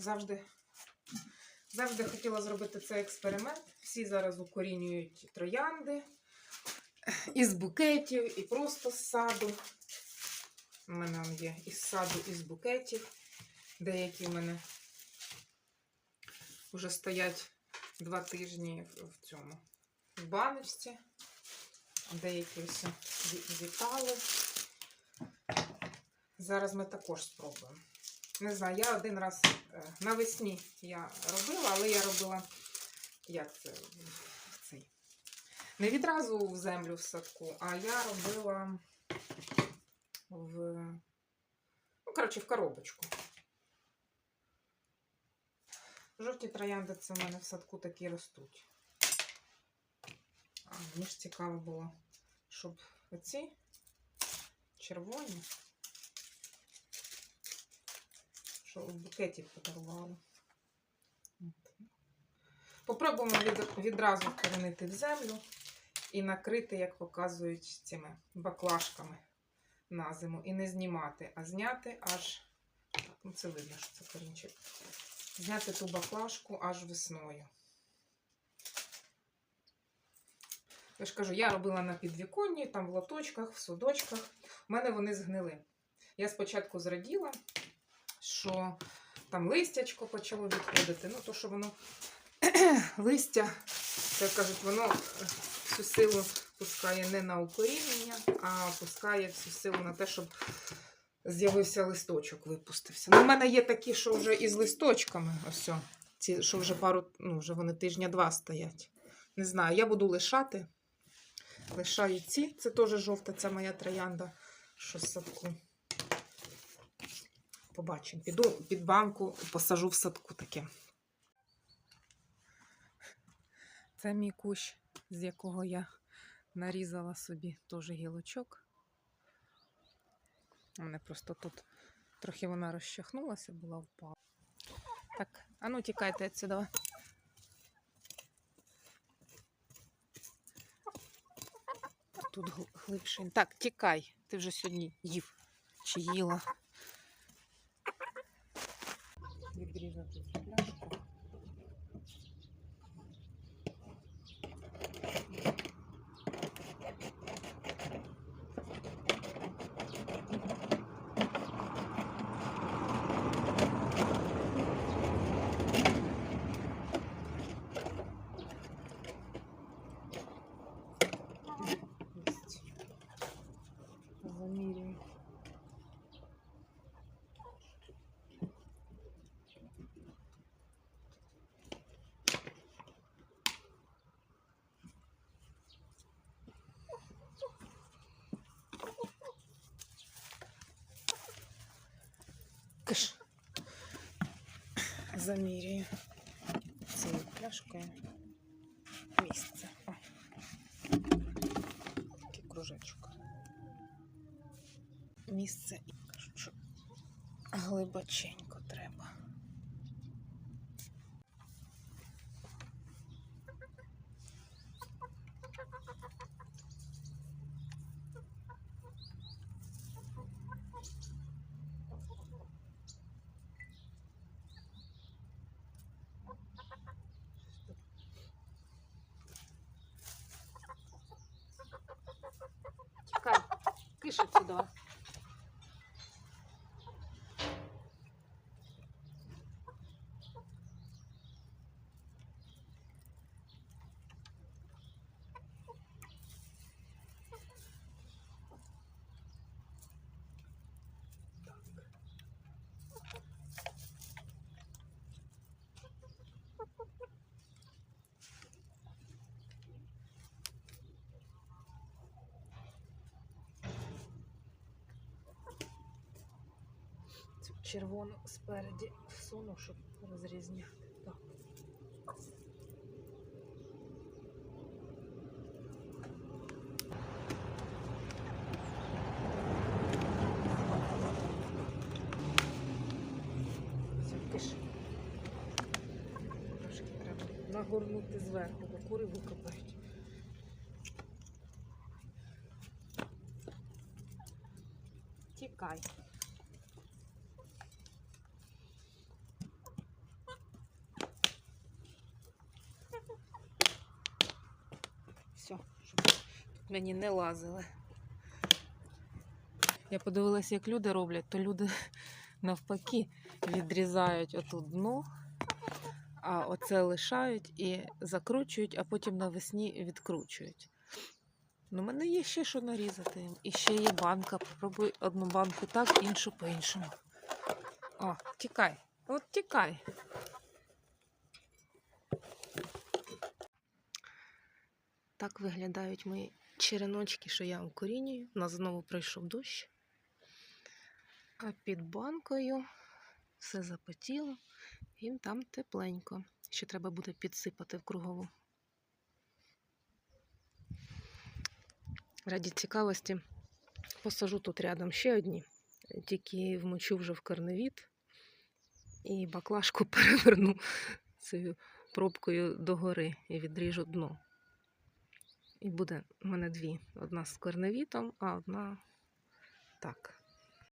Завжди, завжди хотіла зробити цей експеримент. Всі зараз укорінюють троянди із букетів, і просто з саду. У мене є із саду, із букетів. Деякі в мене вже стоять два тижні в цьому в баночці. Деякі все зітали. Зараз ми також спробуємо. Не знаю, я один раз е, навесні я робила, але я робила як це цей. Не відразу в землю в садку, а я робила в, ну, коротше, в коробочку. Жовті троянди це в мене в садку такі ростуть. А мені ж цікаво було, щоб оці червоні, що в букеті подарували. Попробуємо відразу вкоренити в землю і накрити, як показують, цими баклажками на зиму. І не знімати, а зняти аж. Ну це видно, що це корінчик. Зняти ту баклажку аж весною. Я ж кажу, я робила на підвіконні, там в лоточках, в судочках. У мене вони згнили. Я спочатку зраділа, що там листячко почало відходити. Ну, то, що воно листя, як кажуть, воно е, всю силу пускає не на укорінення, а пускає всю силу на те, щоб з'явився листочок, випустився. Ну, у мене є такі, що вже із листочками, ось, ці, що вже пару, ну, вже вони тижня-два стоять. Не знаю, я буду лишати. Лишаю ці. Це теж жовта, ця моя троянда, що з садку. Побачимо. Піду під банку, посажу в садку таке. Це мій кущ, з якого я нарізала собі теж гілочок. У мене просто тут трохи вона розчахнулася, була впала. Так, а ну тікайте відсюди. Тут гл- глибше. Так, тікай. Ти вже сьогодні їв чи їла. Відрізати цю пляшку. Єсть. Замірюю. Замірюю цією пляшкою місце. О. Такий кружечок. Місце і кажу, що глибоченько треба. 是几多 червону спереді всуну, щоб розрізняти. Так. Трошки треба нагорнути зверху, бо кури викопають. Тікай. Все, щоб тут мені не лазили. Я подивилася, як люди роблять, то люди навпаки відрізають отут дно, а оце лишають і закручують, а потім навесні відкручують. Ну, в мене є ще що нарізати. І ще є банка. Попробуй одну банку так, іншу по-іншому. О, тікай. От тікай. Так виглядають мої череночки, що я укорінюю. У нас знову прийшов дощ. А під банкою все запотіло, їм там тепленько. Ще треба буде підсипати в кругову. Раді цікавості посажу тут рядом ще одні, тільки вмочу вже в корневіт і баклажку переверну цією пробкою догори і відріжу дно. І буде в мене дві. Одна з корневітом, а одна так.